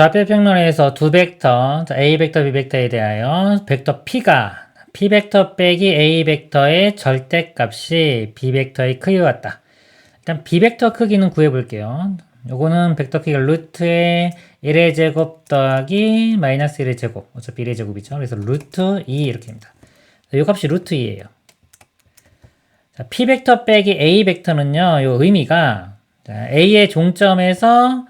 좌표 평면에서 두 벡터, 자, A 벡터, B 벡터에 대하여 벡터 P가 P 벡터 빼기 A 벡터의 절대값이 B 벡터의 크기와 같다. 일단 B 벡터 크기는 구해볼게요. 요거는 벡터 크기가 루트의 1의 제곱 더하기 마이너스 1의 제곱. 어차피 1의 제곱이죠. 그래서 루트 2 이렇게 됩니다. 요 값이 루트 2예요. 자, P 벡터 빼기 A 벡터는요, 요 의미가 자, A의 종점에서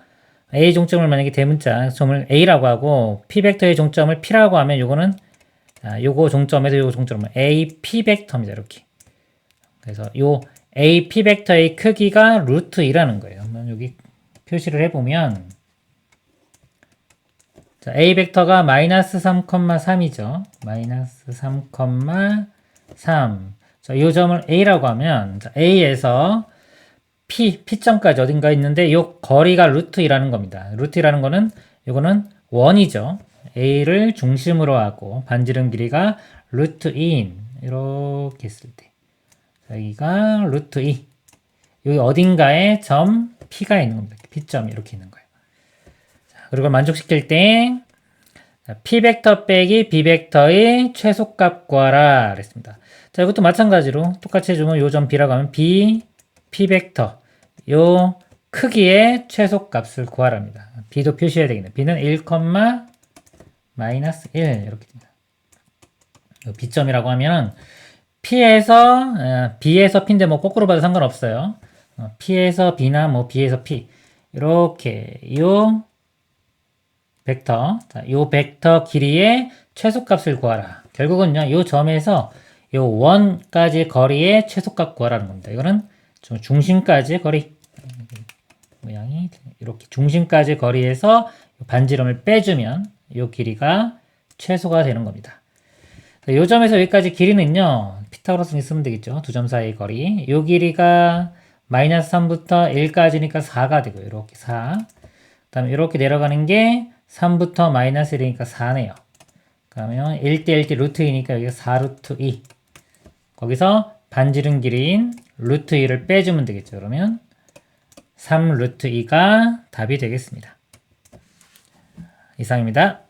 A 종점을 만약에 대문자 점을 A라고 하고 P 벡터의 종점을 P라고 하면 요거는 자, 요거 종점에서 요거 종점은 A P 벡터입니다. 이렇게. 그래서 요 A P 벡터의 크기가 루트 2라는 거예요. 한번 여기 표시를 해 보면 자, A 벡터가 마이너스 3,3이죠. 마이너스 3,3. 자, 이 점을 A라고 하면 자, A에서 P, P점까지 어딘가 있는데 요 거리가 루트 2라는 겁니다. 루트 2라는 거는 요거는 원이죠. A를 중심으로 하고 반지름 길이가 루트 2인 이렇게 했을 때 자, 여기가 루트 2 여기 어딘가에 점 P가 있는 겁니다. P점 이렇게 있는 거예요. 자, 그리고 만족시킬 때 자, P 벡터 빼기 B 벡터의 최소값 구하라 그랬습니다. 자, 이것도 마찬가지로 똑같이 해주면 요점 B라고 하면 B, P 벡터 요 크기의 최소값을 구하랍니다. B도 표시해야 되겠네. B는 1, 마이너스 1 이렇게 됩니다. 요 B점이라고 하면은 P에서 어, B에서 P인데 뭐 거꾸로 봐도 상관없어요. 어, P에서 B나 뭐 B에서 P 이렇게 요 벡터 자, 요 벡터 길이의 최소값을 구하라. 결국은요 요 점에서 요 원까지 거리의 최소값 구하라는 겁니다. 이거는 좀 중심까지 거리 모양이 이렇게 중심까지 거리에서 반지름을 빼주면 요 길이가 최소가 되는 겁니다. 자, 요 점에서 여기까지 길이는요 피타고라스는 쓰면 되겠죠. 두 점 사이의 거리. 요 길이가 마이너스 3부터 1까지니까 4가 되고요. 이렇게 4. 그 다음에 이렇게 내려가는 게 3부터 마이너스 1이니까 4네요. 그러면 1대 1대 루트 2니까 여기가 4 루트 2. 거기서 반지름 길이인 루트 2를 빼주면 되겠죠. 그러면 3 루트 2가 답이 되겠습니다. 이상입니다.